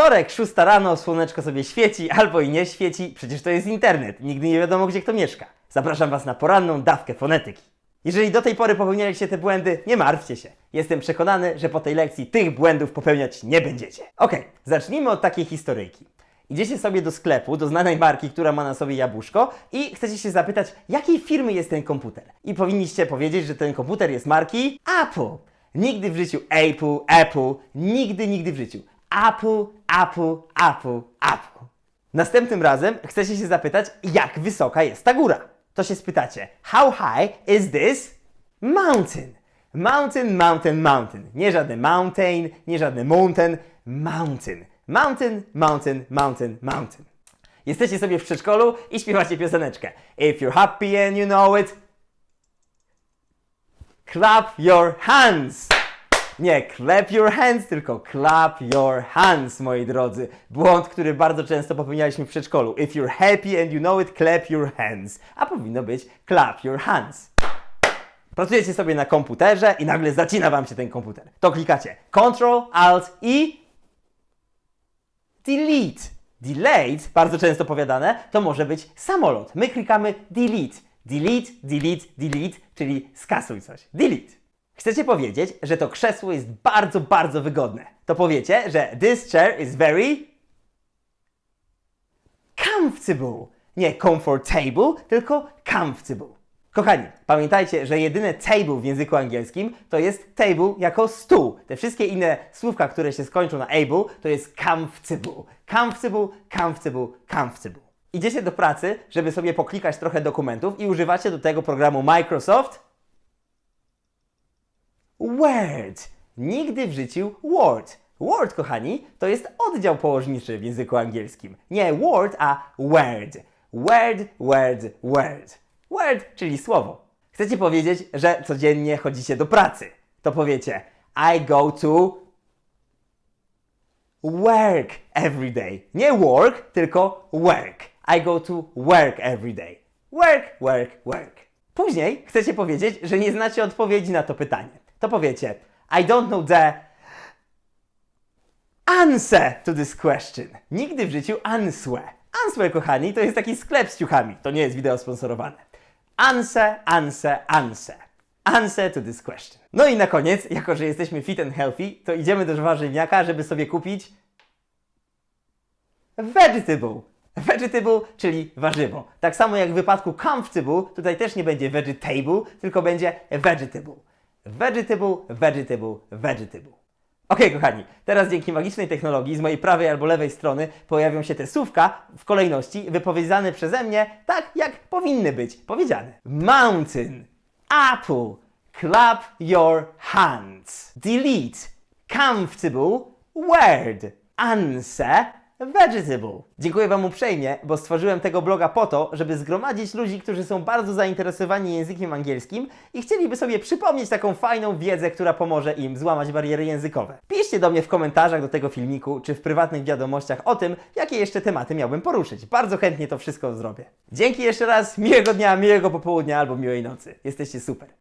Wtorek, 6 rano, słoneczko sobie świeci albo i nie świeci, przecież to jest internet, nigdy nie wiadomo gdzie kto mieszka. Zapraszam Was na poranną dawkę fonetyki. Jeżeli do tej pory popełnialiście te błędy, nie martwcie się. Jestem przekonany, że po tej lekcji tych błędów popełniać nie będziecie. Okej, zacznijmy od takiej historyjki. Idziecie sobie do sklepu, do znanej marki, która ma na sobie jabłuszko i chcecie się zapytać, jakiej firmy jest ten komputer. I powinniście powiedzieć, że ten komputer jest marki Apple. Nigdy w życiu Apple, Apple, nigdy, nigdy w życiu. Apple, Apple, Apple, Apple. Następnym razem chcecie się zapytać, jak wysoka jest ta góra. To się spytacie, how high is this mountain? Mountain, mountain, mountain. Nie żadne mountain, nie żadne mountain, mountain. Mountain, mountain, mountain, mountain. Jesteście sobie w przedszkolu i śpiewacie pioseneczkę. If you're happy and you know it, clap your hands. Nie clap your hands, tylko clap your hands, moi drodzy. Błąd, który bardzo często popełnialiśmy w przedszkolu. If you're happy and you know it, clap your hands. A powinno być clap your hands. Pracujecie sobie na komputerze i nagle zacina Wam się ten komputer. To klikacie Ctrl, Alt i Delete. Delete, bardzo często powiadane, to może być samolot. My klikamy Delete. Delete, delete, delete, czyli skasuj coś. Delete. Chcecie powiedzieć, że to krzesło jest bardzo, bardzo wygodne. To powiecie, że this chair is very comfortable. Nie comfortable, tylko comfortable. Kochani, pamiętajcie, że jedyne table w języku angielskim to jest table jako stół. Te wszystkie inne słówka, które się skończą na able, to jest comfortable. Comfortable, comfortable, comfortable. Idziecie do pracy, żeby sobie poklikać trochę dokumentów i używacie do tego programu Microsoft Word. Nigdy w życiu Word. Word, kochani, to jest oddział położniczy w języku angielskim. Nie Word, a Word. Word, word, word. Word, czyli słowo. Chcecie powiedzieć, że codziennie chodzicie do pracy. To powiecie I go to work every day. Nie work, tylko work. I go to work every day. Work, work, work. Później chcecie powiedzieć, że nie znacie odpowiedzi na to pytanie. To powiecie I don't know the answer to this question. Nigdy w życiu answer. Answer, kochani, to jest taki sklep z ciuchami. To nie jest wideo sponsorowane. Answer, answer, answer. Answer to this question. No i na koniec, jako że jesteśmy fit and healthy, to idziemy do warzywniaka, żeby sobie kupić vegetable. Vegetable, czyli warzywo. Tak samo jak w wypadku comfortable, tutaj też nie będzie vegetable, tylko będzie vegetable. Vegetable, vegetable, vegetable. Okej, kochani, teraz dzięki magicznej technologii z mojej prawej albo lewej strony pojawią się te słówka w kolejności wypowiedziane przeze mnie tak, jak powinny być powiedziane. Mountain, apple, clap your hands, delete, comfortable, word, answer, vegetable. Dziękuję Wam uprzejmie, bo stworzyłem tego bloga po to, żeby zgromadzić ludzi, którzy są bardzo zainteresowani językiem angielskim i chcieliby sobie przypomnieć taką fajną wiedzę, która pomoże im złamać bariery językowe. Piszcie do mnie w komentarzach do tego filmiku, czy w prywatnych wiadomościach o tym, jakie jeszcze tematy miałbym poruszyć. Bardzo chętnie to wszystko zrobię. Dzięki jeszcze raz, miłego dnia, miłego popołudnia albo miłej nocy. Jesteście super.